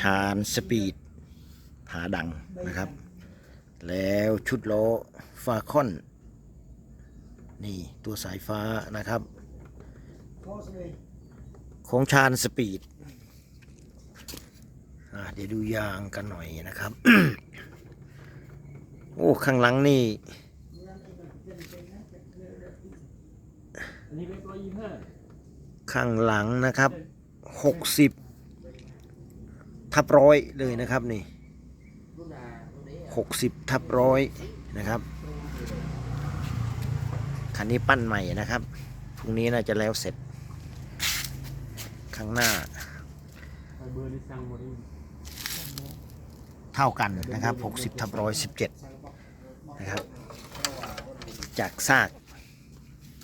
ชานสปีดผาดังนะครับ แล้วชุดล้อฟาคอน นี่ตัวสายฟ้านะครับ ของชานสปีดเดี๋ยวดูยางกันหน่อยนะครับ โอ้ ข้างหลังนี่ข้างหลังนะครับหกสิบ ทับร้อยเลยนะครับนี่หกสิบทับร้อยนะครับ คันนี้ปั้นใหม่นะครับ พรุ่งนี้น่าจะแล้วเสร็จ ข้างหน้าเบอร์นี่สั่งหมดเลยเท่ากันนะครับหกสิบทับร้อยสิบเจ็ดนะครับ จากซาก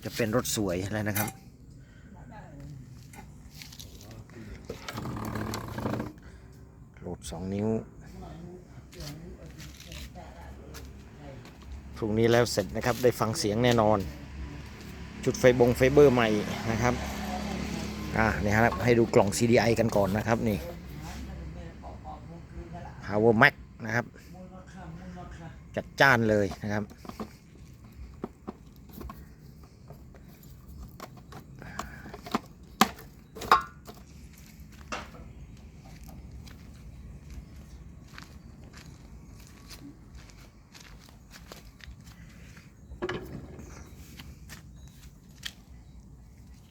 จะเป็นรถสวยแล้วนะครับ โหลดสองนิ้ว พรุ่งนี้แล้วเสร็จนะครับ ได้ฟังเสียงแน่นอน จุดไฟบงไฟเบอร์ใหม่นะครับ อ่านี่ครับ ให้ดูกล่อง CDI กันก่อนนะครับนี่ Power Max นะครับ จัดจ้านเลยนะครับ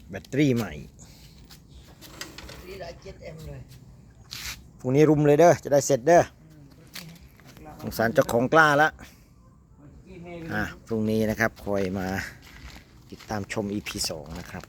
แบตเตอรี่ใหม่นี่ได้เจ็ดเอ็มเลยพรุ่งนี้รุมเลยเด้อ จะได้เสร็จเด้อสงสารเจ้าของกล้าละกี่เมตรอะพรุ่งนี้นะครับคอยมาติดตามชม EP 2 นะครับ